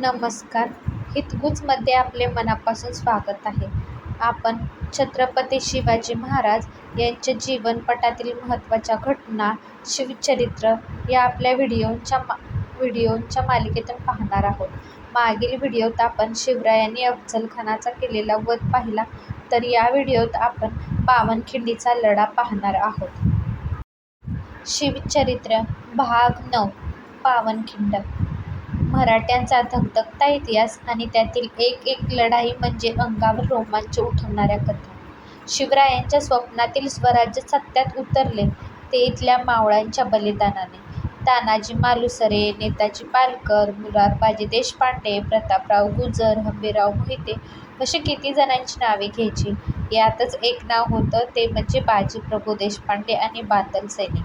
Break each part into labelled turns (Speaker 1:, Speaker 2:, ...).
Speaker 1: नमस्कार. हितगुजमध्ये आपले मनापासून स्वागत आहे. आपण छत्रपती शिवाजी महाराज यांच्या जीवनपटातील महत्त्वाच्या घटना शिवचरित्र या आपल्या व्हिडिओंच्या मा व्हिडिओंच्या मालिकेतून पाहणार आहोत. मागील व्हिडिओत आपण शिवरायांनी अफजलखानाचा केलेला वध पाहिला तर या व्हिडिओत आपण पावनखिंडीचा लढा पाहणार आहोत. शिवचरित्र भाग नऊ पावनखिंड मराठ्यांचा धगधगता इतिहास आणि त्यातील एक एक लढाई म्हणजे अंगावर रोमांच उठवणाऱ्या कथा. शिवरायांच्या स्वप्नातील स्वराज्य सत्यात उतरले ते इथल्या मावळ्यांच्या बलिदानाने. तानाजी मालुसरे नेताजी पालकर मुरारबाजी देशपांडे प्रतापराव गुजर हंबीराव मोहिते अशी किती जणांची नावे घ्यायची? यातच एक नाव होतं ते म्हणजे बाजीप्रभू देशपांडे आणि बांदल सैनिक.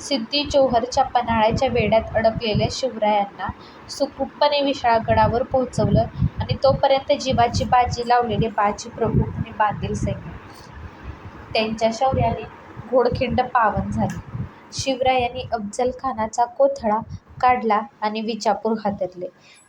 Speaker 1: सिद्दी जोहरच्या पन्हाळ्याच्या वेढ्यात अडकलेल्या शिवरायांना सुखरूपपणे विशाळगडावर पोहोचवलं आणि तोपर्यंत जीवाची बाजी लावलेले बाजीप्रभू आणि बांधील सैन्य. त्यांच्या शौर्याने घोडखिंड पावन झाली. शिवरायांनी अफजलखानाचा कोथळा काढला आणि विजापूर हादरले.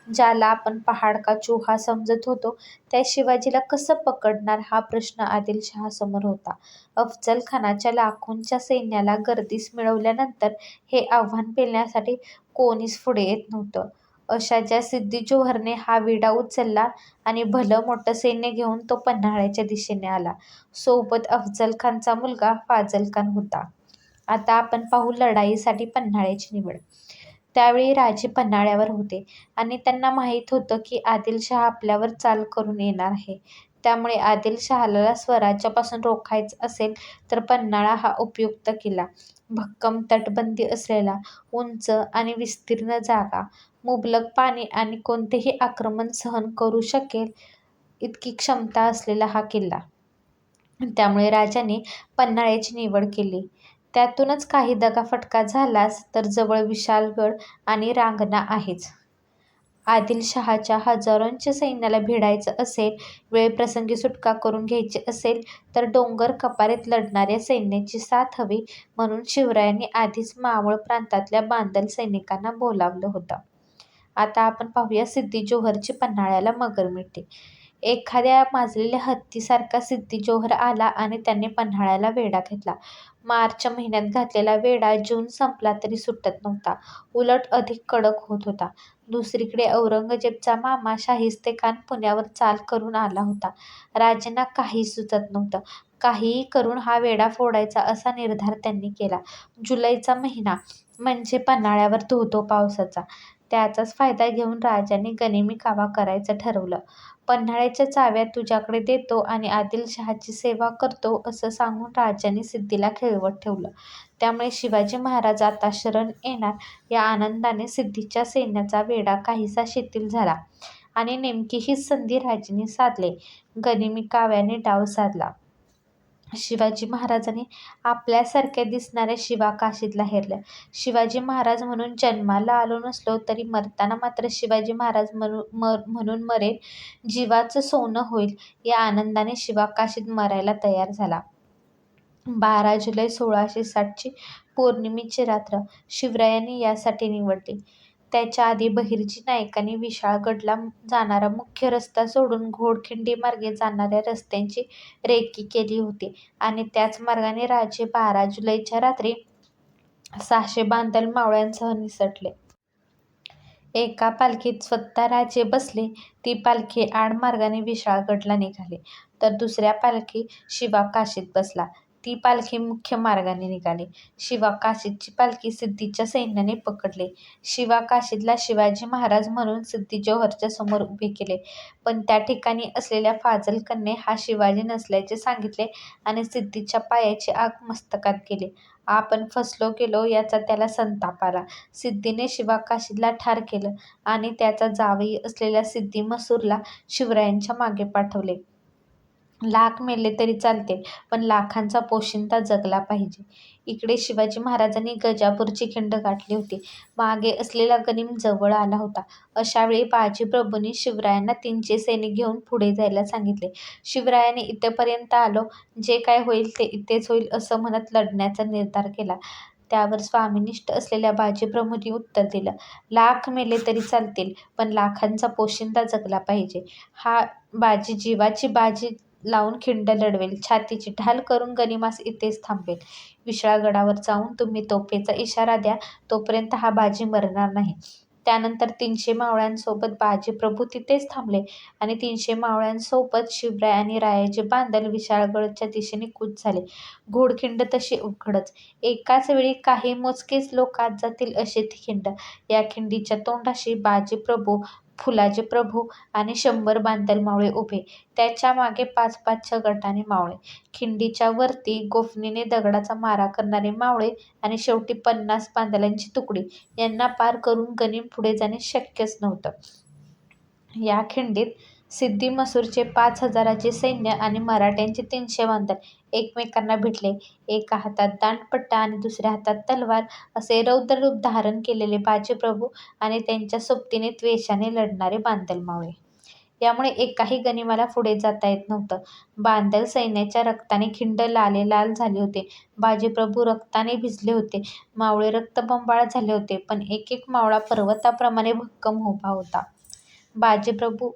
Speaker 1: ज्याला आपण पहाड का चुहा समजत होतो त्या शिवाजीला कसं पकडणार हा प्रश्न आदिलशहासमोर होता. अफजलखानाच्या लाखोंच्या सैन्याला गर्दीस मिळवल्यानंतर हे आव्हान पेलण्यासाठी कोणीच पुढे येत नव्हतं. अशा ज्या सिद्दी जोहरने हा विडा उचलला आणि भलं मोठं सैन्य घेऊन तो पन्हाळ्याच्या दिशेने आला. सोबत अफजलखानचा मुलगा फाजलखान होता. आता आपण पाहू लढाईसाठी पन्हाळ्याची निवड. त्यावेळी राजे पन्हाळ्यावर होते. आणि त्यांना माहीत होतं की आदिलशहा आपल्यावर चाल करून येणार आहे. त्यामुळे आदिलशहाला स्वराज्यापासून रोखायचं असेल तर पन्हाळा हा उपयुक्त किल्ला. भक्कम तटबंदी असलेला उंच आणि विस्तीर्ण जागा. मुबलक पाणी आणि कोणतेही आक्रमण सहन करू शकेल इतकी क्षमता असलेला हा किल्ला. त्यामुळे राजाने पन्हाळ्याची निवड केली. त्यातूनच काही दगाफटका झालाच तर जवळ विशालगड आणि रांगणा आहेच. आदिलशहाच्या हजारोंच्या सैन्याला भिडायचं असेल वेळप्रसंगी सुटका करून घ्यायची असेल तर डोंगर कपारीत लढणाऱ्या सैन्याची साथ हवी म्हणून शिवरायांनी आधीच मावळ प्रांतातल्या बांदल सैनिकांना बोलावलं होतं. आता आपण पाहूया सिद्धी जोहरची पन्हाळ्याला मगर मिळते एखाद्या माजलेल्या हत्तीसारखा सिद्दी जोहर आला आणि त्याने पन्हाळ्याला वेढा घेतला. मार्च महिन्यात घातलेला वेढा जून संपला तरी सुटत नव्हता. उलट अधिक कडक होत होता. दुसरीकडे औरंगजेबचा मामा शाहिस्तेखान पुण्यावर चाल करून आला होता. राजांना काही सुचत नव्हतं. काहीही करून हा वेढा फोडायचा असा निर्धार त्यांनी केला. जुलैचा महिना म्हणजे पन्हाळ्यावर धोधो पावसाचा. त्याचाच फायदा घेऊन राजाने गनिमी कावा करायचं ठरवलं. पन्हाळ्याच्या चाव्या तुझ्याकडे देतो आणि आदिलशहाची सेवा करतो असं सांगून राजाने सिद्धीला खेळवत ठेवलं. त्यामुळे शिवाजी महाराज आता शरण येणार या आनंदाने सिद्धीच्या सैन्याचा वेढा काहीसा शिथिल झाला आणि नेमकी हीच संधी राजाने साधले. गनिमी काव्याने डाव साधला. शिवाजी महाराजांनी आपल्यासारख्या दिसणाऱ्या शिवा काशीतला हेरल्या शिवाजी महाराज म्हणून जन्माला आलो नसलो तरी मरताना मात्र शिवाजी महाराज म्हणून म्हणून मरेल. जीवाचं सोनं होईल या आनंदाने शिवा काशीत मरायला तयार झाला. बारा जुलै सोळाशे साठची पौर्णिमेची रात्र शिवरायांनी यासाठी निवडली. त्याच्या आधी बहिर्जी नायकांनी विशाळगडला जाणारा मुख्य रस्ता सोडून घोडखिंडी मार्गे जाणाऱ्या रस्त्यांची रेकी केली होती. आणि त्याच मार्गाने राजे बारा जुलैच्या रात्री सहाशे बांधल मावळ्यांसह निसटले. एका पालखीत स्वतः राजे बसले ती पालखी आडमार्गाने विशाळगडला निघाली. तर दुसऱ्या पालखी शिवा काशीत बसला. ती पालखी मुख्य मार्गाने निघाली. शिवा काशीदची पालखी सिद्धीच्या सैन्याने पकडली. शिवा काशीदला शिवाजी महाराज म्हणून सिद्धी जोहरच्या समोर उभे केले. पण त्या ठिकाणी असलेल्या फाजल कन्ने हा शिवाजी नसल्याचे सांगितले आणि सिद्धीच्या पायाची आग मस्तकात गेली आपण फसलो गेलो याचा त्याला संताप आला. सिद्धीने शिवा काशीदला ठार केलं आणि त्याचा जावई असलेल्या सिद्धी मसूरला शिवरायांच्या मागे पाठवले. लाख मेले तरी चालतील पण लाखांचा पोशिंदा जगला पाहिजे. इकडे शिवाजी महाराजांनी गजापूरची खिंड गाठली होती. मागे असलेला गनिम जवळ आला होता. अशावेळी बाजीप्रभूंनी शिवरायांना तीनशे सैनिक घेऊन पुढे जायला सांगितले. शिवरायांनी इथेपर्यंत आलो. जे काय होईल ते इथेच होईल असं म्हणत लढण्याचा निर्धार केला. त्यावर स्वामिनिष्ठ असलेल्या बाजीप्रभूंनी उत्तर दिलं, लाख मेले तरी चालतील, पण लाखांचा पोशिंदा जगला पाहिजे. हा बाजी जीवाची बाजी लावून खिंड लढवेल, छातीची ढाल करून गनिमास इथेच थांबवेल. विशाळगडावर जाऊन तुम्ही तोफेचा इशारा द्या, तोपर्यंत हा बाजी मरणार नाही. त्यानंतर तीनशे मावळ्यांसोबत बाजीप्रभू तिथेच थांबले आणि तीनशे मावळ्यांसोबत शिवराय आणि रायाचे बांधल विशाळगडच्या दिशेने कूच झाले. घोडखिंड तशी उघडच. एकाच वेळी काही मोजकेच लोक आत जातील अशी ती खिंड. या खिंडीच्या तोंडाशी बाजीप्रभू, फुलाचे प्रभू आणि शंभर बांधल मावळे उभे. त्याच्यामागे पाच पाचच्या गटाने मावळे. खिंडीच्या वरती गोफणीने दगडाचा मारा करणारे मावळे आणि शेवटी पन्नास बांधलांची तुकडी. यांना पार करून गनिम पुढे जाणे शक्यच नव्हतं. या खिंडीत सिद्दी-मसूरचे पाच हजाराचे सैन्य आणि मराठ्यांचे तीनशे बांधल एकमेकांना भिडले. एका हातात दांडपट्टा आणि दुसऱ्या हातात तलवार असे रौद्र रूप धारण केलेले बाजीप्रभू आणि त्यांच्या सोबतीने त्वेषाने लढणारे बांधल मावळे. यामुळे एकाही गनिमाला पुढे जाता येत नव्हतं. बांधल सैन्याच्या रक्ताने खिंड लालेलाल झाली होती. बाजीप्रभू रक्ताने भिजले होते. मावळे रक्तबंबाळ झाले होते. पण एक एक मावळा पर्वताप्रमाणे भक्कम उभा होता. बाजीप्रभू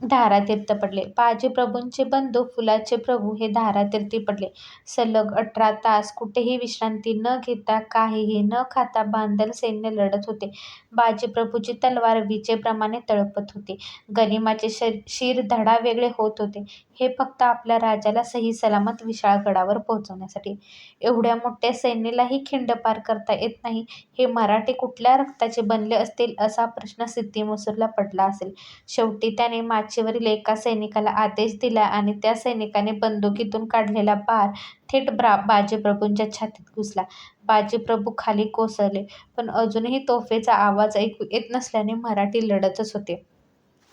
Speaker 1: धारातीर्थ पडले. बाजीप्रभूंचे बंधू फुलाचे प्रभू हे धारातीर्थी पडले. सलग अठरा तास कुठेही विश्रांती न घेता, काहीही न खाता बांधल सैन्य लढत होते. बाजीप्रभूची तलवार विजेप्रमाणे तळपत होती. गनिमाचे शिर धडावेगळे होत होते. हे फक्त आपल्या राजाला सहीसलामत विशाळगडावर पोहोचवण्यासाठी. एवढ्या मोठ्या सैन्यालाही खिंड पार करता येत नाही, हे मराठे कुठल्या रक्ताचे बनले असतील असा प्रश्न सिद्दी-मसूरला पडला असेल. शेवटी त्याने माचीवरील एका सैनिकाला आदेश दिला आणि त्या सैनिकाने बंदुकीतून काढलेला बार थेट बाजीप्रभूंच्या छातीत घुसला. बाजीप्रभू खाली कोसळले. पण अजूनही तोफेचा आवाज ऐकू येत नसल्याने मराठी लढतच होते.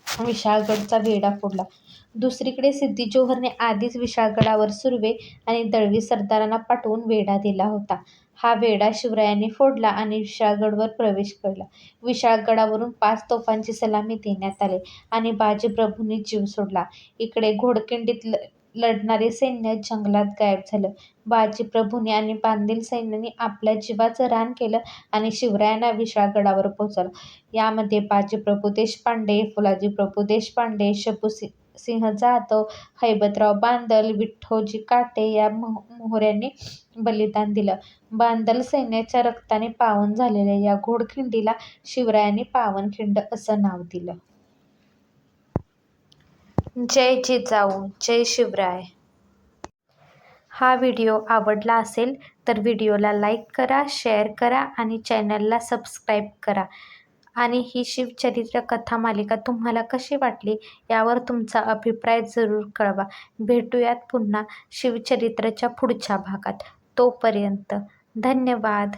Speaker 1: विशाळगडचा वेढा फोडला. दुसरीकडे सिद्दी-जोहरने आधीच विशाळगडावर सुर्वे आणि दळवी सरदारांना पाठवून वेढा दिला होता. हा वेढा शिवरायांनी फोडला आणि विशाळगडवर प्रवेश केला. विशाळगडावरून पाच तोफांची सलामी देण्यात आली आणि बाजीप्रभूंनी जीव सोडला. इकडे घोडखिंडीत लढणारे सैन्य जंगलात गायब झालं. बाजीप्रभूंनी आणि बांधील सैन्याने आपल्या जीवाचं रान केलं आणि शिवरायांना विशाळगडावर पोहोचवलं. यामध्ये बाजीप्रभू देशपांडे, फुलाजीप्रभू देशपांडे, शंभूसिंह जाधव, हैबतराव बांदल विठ्ठोजी काटे या मोहऱ्यांनी बलिदान दिलं. बांदल सैन्याच्या रक्ताने पावन झालेल्या या घोडखिंडीला शिवरायांनी पावनखिंड असं नाव दिलं. जय जिजाऊ, जय शिवराय. हा व्हिडिओ आवडला असेल तर व्हिडिओला लाईक करा, शेअर करा आणि चॅनलला सबस्क्राईब करा. आणि ही शिवचरित्र कथा मालिका तुम्हाला कशी वाटली यावर तुमचा अभिप्राय जरूर कळवा. भेटूयात पुन्हा शिवचरित्रच्या पुढच्या भागात. तोपर्यंत धन्यवाद.